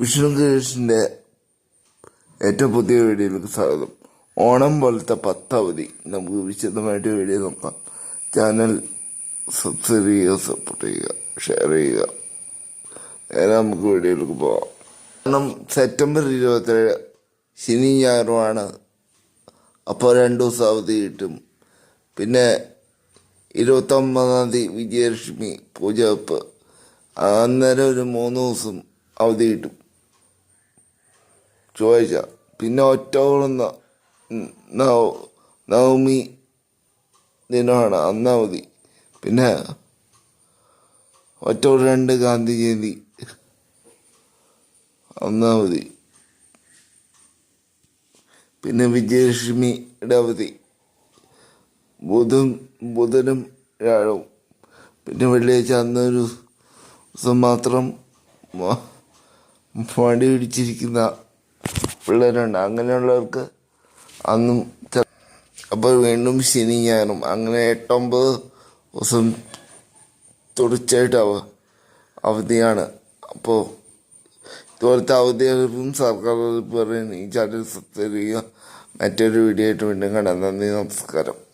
വിഷ്ണു കൃഷ്ണന്റെ ഏറ്റവും പുതിയ വീഡിയോയിലേക്ക് സ്വാഗതം. ഓണം പോലത്തെ പത്തവധി നമുക്ക് വിശദമായിട്ട് വീഡിയോ നോക്കാം. ചാനൽ സബ്സ്ക്രൈബ് ചെയ്യുക സപ്പോർട്ട് ചെയ്യുക ഷെയർ ചെയ്യുക. നേരെ നമുക്ക് വീഡിയോയിലേക്ക് പോകാം കാരണം സെപ്റ്റംബർ ഇരുപത്തേഴ് ശനി ഞായറുമാണ് അപ്പോൾ രണ്ട് ദിവസം അവധി കിട്ടും. പിന്നെ ഇരുപത്തൊമ്പതാം തീയതി വിജയലക്ഷ്മി പൂജ വെപ്പ് അന്നേരം ഒരു മൂന്ന് ദിവസം അവധി കിട്ടും. ചൊവ്വാഴ്ച പിന്നെ ഒറ്റോളം നവമി ദിനമാണ് അന്ന് അവധി പിന്നെ ഒറ്റോളം രണ്ട് ഗാന്ധി ജയന്തി പിന്നെ വിജയലക്ഷ്മിയുടെ അവധി. ബുധൻ ബുധനും വ്യാഴവും. പിന്നെ വെള്ളിയാഴ്ച അന്നൊരു ദിവസം മാത്രം വണ്ടി പിടിച്ചിരിക്കുന്ന പിള്ളേരുണ്ട്. അങ്ങനെയുള്ളവർക്ക് അന്നും അപ്പോൾ വീണ്ടും ശനി ഞായറും. അങ്ങനെ എട്ടൊമ്പത് ദിവസം തുടർച്ചയായിട്ട് അവ അവധിയാണ്. അപ്പോൾ ഇതുപോലത്തെ അവധികളും സർക്കാർ പറയുന്നത് ഈ ചാനൽ ചെയ്യുക. മറ്റൊരു വീഡിയോ ആയിട്ട് വീണ്ടും കാണാം. നന്ദി നമസ്കാരം.